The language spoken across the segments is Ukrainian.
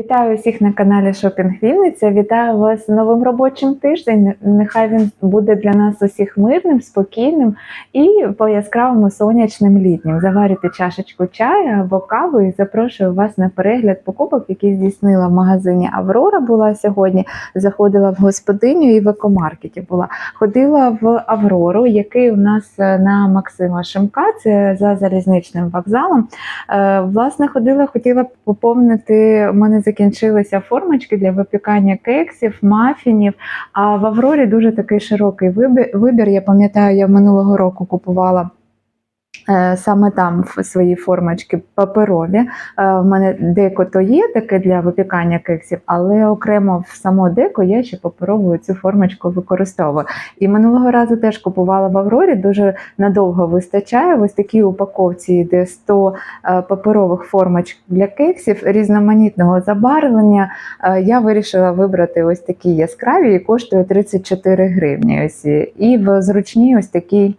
Вітаю усіх на каналі Шопінг Вінниця. Вітаю вас новим робочим тиждень. Нехай він буде для нас усіх мирним, спокійним і по яскравому сонячним літнім. Заварюйте чашечку чаю або каву і запрошую вас на перегляд покупок, які здійснила в магазині Аврора. Була сьогодні. Заходила в господиню і в екомаркеті була. Ходила в Аврору, який у нас е, на Максима Шимка, це за залізничним вокзалом. Е, Власне, ходила, хотіла поповнити. Мене закінчилися формочки для випікання кексів, мафінів. А в Аврорі дуже такий широкий вибір. Я пам'ятаю, я минулого року купувала. Е, Саме там свої формочки паперові. Е, В мене деко то є таке для випікання кексів, але окремо в само деко я ще паперову цю формочку використовую. І минулого разу теж купувала в Аврорі, дуже надовго вистачає. Ось такій упаковці, де 100 е, паперових формочок для кексів різноманітного забарвлення. Я вирішила вибрати ось такі яскраві і коштує 34 гривні. Ось і в зручній ось такій.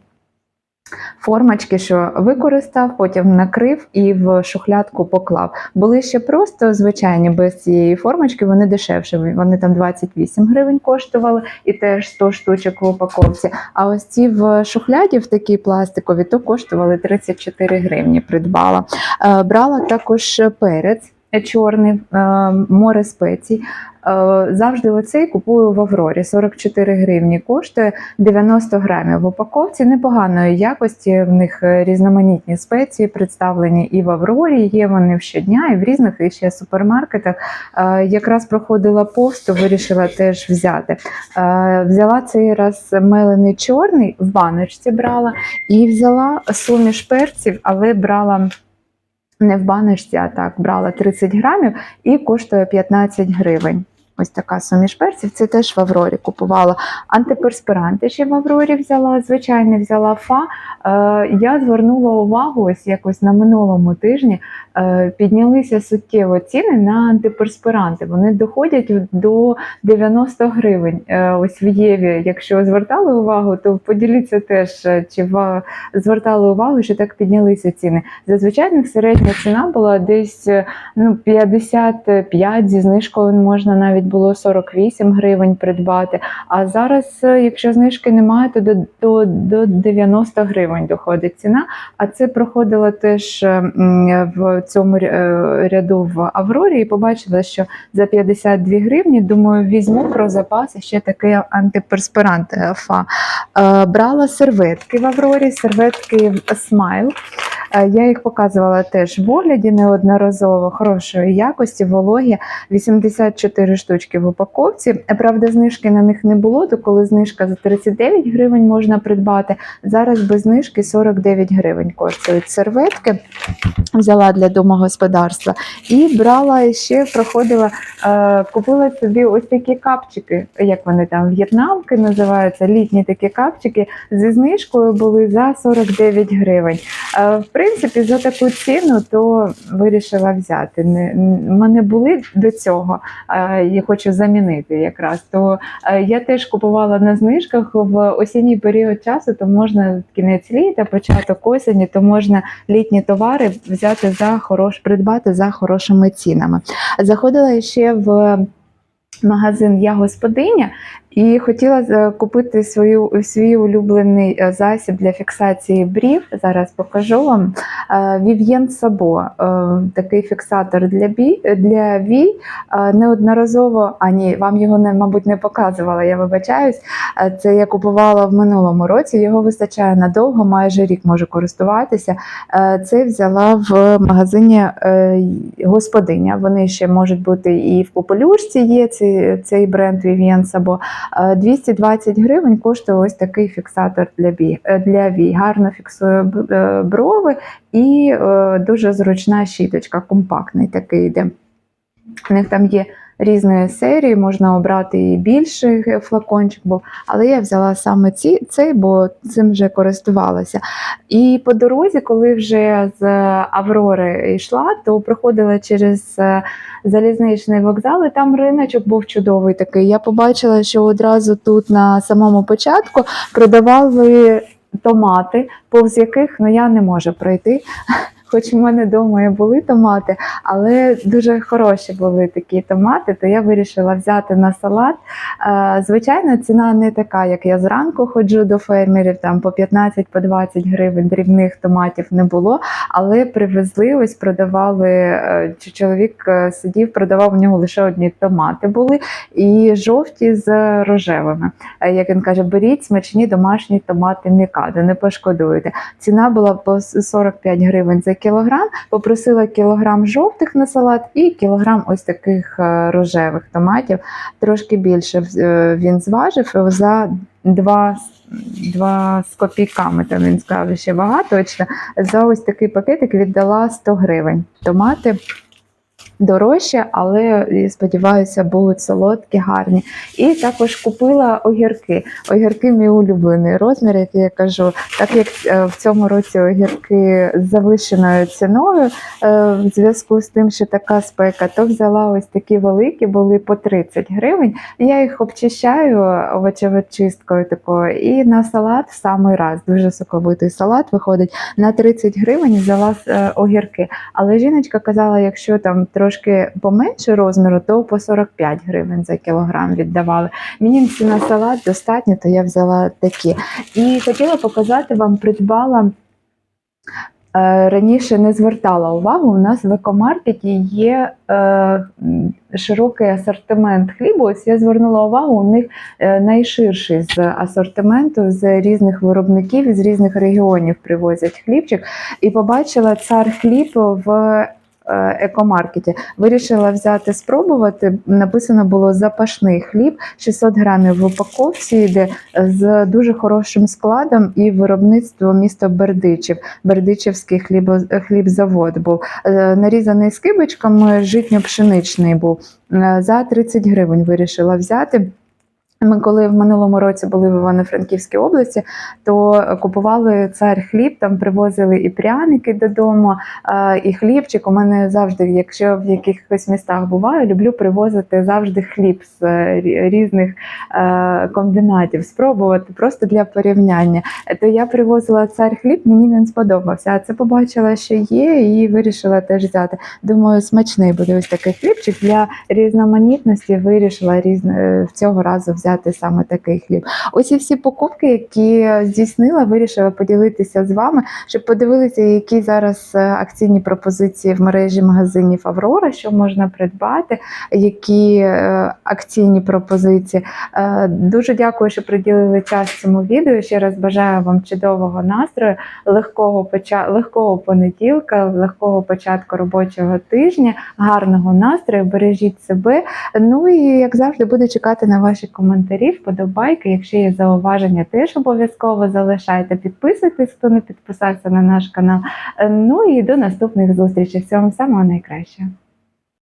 Формочки, що використав, потім накрив і в шухлядку поклав. Були ще просто звичайні без цієї формочки, вони дешевші. Вони там 28 гривень коштували і теж 100 штучок в упаковці. А ось ці в шухляді, в такій пластикові, то коштували 34 гривні. Придбала. Е, Брала також перець. Чорний е, море спецій. Е, Завжди оцей купую в Аврорі. 44 гривні коштує 90 грамів в упаковці. Непоганої якості. В них е, різноманітні спеції представлені і в Аврорі. Є вони щодня, і в різних і ще супермаркетах. Е, Якраз проходила повз, то вирішила теж взяти. Взяла цей раз мелений чорний в баночці брала і взяла суміш перців, але брала. Не в баночці, а так брала 30 грамів і коштує 15 гривень. Ось така суміш перців. Це теж в Аврорі купувала. Антиперспиранти ще в Аврорі взяла, звичайно, взяла фа. Е, я звернула увагу ось якось на минулому тижні. Е, піднялися суттєво ціни на антиперспиранти. Вони доходять до 90 гривень. Е, ось в Єві. Якщо звертали увагу, то поділіться теж, чи ва- звертали увагу, що так піднялися ціни. Зазвичай середня ціна була десь ну, 55 зі знижкою можна навіть було 48 гривень придбати. А зараз, е, якщо знижки немає, то до, до, до 90 гривень доходить ціна. А це проходило теж е, в цьому е, ряду в Аврорі і побачила, що за 52 гривні, думаю, візьму про запас ще такий антиперспирант ФА. Брала серветки в Аврорі, серветки Смайл. Е, Я їх показувала теж в огляді неодноразово хорошої якості, вологі 84 штучки в упаковці. Е, Правда, знижки на них не було, то коли знижка за 39 гривень можна придбати. Зараз без знижки 49 гривень коштують серветки. Взяла для домогосподарства і брала ще проходила, е, купила собі ось такі капчики, як вони там в'єтнамки називаються, літні такі капчики зі знижкою були за 49 гривень. Принципі, за таку ціну то вирішила взяти. Не, мене були до цього, е, я хочу замінити якраз. То е, я теж купувала на знижках в осінній період часу, то можна кінець літа, початок осені, то можна літні товари взяти за хорош, придбати за хорошими цінами. Заходила ще в магазин Я господиня і хотіла е, купити свою, свій улюблений е, засіб для фіксації брів. Зараз покажу вам. Вів'єн Сабо, такий фіксатор для бі, для вій. Е, Неодноразово, а ні, вам його не, мабуть, не показувала, я вибачаюсь. Е, Це я купувала в минулому році. Його вистачає надовго, майже рік можу користуватися. Е, Це взяла в магазині е, господиня. Вони ще можуть бути і в попелюшці є цей, цей бренд Vivienne Sabo. Е, 220 гривень коштує ось такий фіксатор для бі, е, для вій. Гарно фіксує е, брови і е, дуже зручна щіточка, компактний такий йде. У них там є різної серії, можна обрати і більший флакончик був, але я взяла саме ці, цей, бо цим вже користувалася. І по дорозі, коли вже з Аврори йшла, то проходила через е, залізничний вокзал, і там риночок був чудовий такий. Я побачила, що одразу тут на самому початку продавали томати, повз яких ну, я не можу пройти. Хоч в мене вдома і були томати, але дуже хороші були такі томати, то я вирішила взяти на салат. Е, Звичайно, ціна не така, як я зранку ходжу до фермерів, там по 15 по 20 гривень дрібних томатів не було, але привезли, ось продавали. е, Чоловік е, сидів, продавав у нього лише одні томати були і жовті з рожевими. Як він каже, беріть смачні домашні томати мікадо, не пошкодуєте. Ціна була по 45 гривень за кілограм. Попросила кілограм жовтих на салат і кілограм ось таких е, рожевих томатів. Трошки більше е, він зважив е, за два. Два з копійками, там він сказав, що вага точно. За ось такий пакетик віддала 100 гривень. Томати дорожче, але сподіваюся, будуть солодкі, гарні. І також купила огірки. Огірки мій улюблений розмір, як я кажу, так як е, в цьому році огірки з завищеною ціною е, в зв'язку з тим, що така спека, то взяла ось такі великі, були по 30 гривень. Я їх обчищаю овочевичисткою такою, і на салат в самий раз. Дуже соковитий салат виходить. На 30 гривень взяла е, огірки. Але жіночка казала, якщо там трошки поменше розміру, то по 45 гривень за кілограм віддавали. Мені на салат достатньо, то я взяла такі. І хотіла показати вам, придбала. е, Раніше не звертала увагу. У нас в екомаркеті є е, широкий асортимент хлібу. Ось я звернула увагу, у них е, найширший з асортименту з різних виробників, з різних регіонів привозять хлібчик. І побачила цар хліб в екомаркеті. Вирішила взяти спробувати. Написано було запашний хліб, 600 грамів в упаковці йде з дуже хорошим складом і виробництво міста Бердичів. Бердичівський хлібо, хлібзавод був. Е, Нарізаний скибочками, житньо-пшеничний був. Е, За 30 гривень вирішила взяти. Ми, коли в минулому році були в Івано-Франківській області, то купували цар хліб, там привозили і пряники додому, і хлібчик. У мене завжди, якщо в якихось містах буваю, люблю привозити завжди хліб з е, різних е, комбінатів, спробувати просто для порівняння. То я привозила цар хліб, мені він сподобався. А це побачила, що є, і вирішила теж взяти. Думаю, смачний буде ось такий хлібчик для різноманітності. Вирішила різно е, цього разу взяти саме такий хліб. Ось і всі покупки, які здійснила, вирішила поділитися з вами, щоб подивилися, які зараз е, акційні пропозиції в мережі магазинів Аврора, що можна придбати, які е, акційні пропозиції. Е, Дуже дякую, що приділили час цьому відео. Ще раз бажаю вам чудового настрою, легкого поча... легкого понеділка, легкого початку робочого тижня, гарного настрою, бережіть себе. Ну і як завжди, буду чекати на ваші коментарі, вподобайки. Якщо є зауваження, теж обов'язково залишайте. Підписуйтесь, хто не підписався на наш канал. Е, Ну і до наступних зустрічей. Всього вам самого найкращого.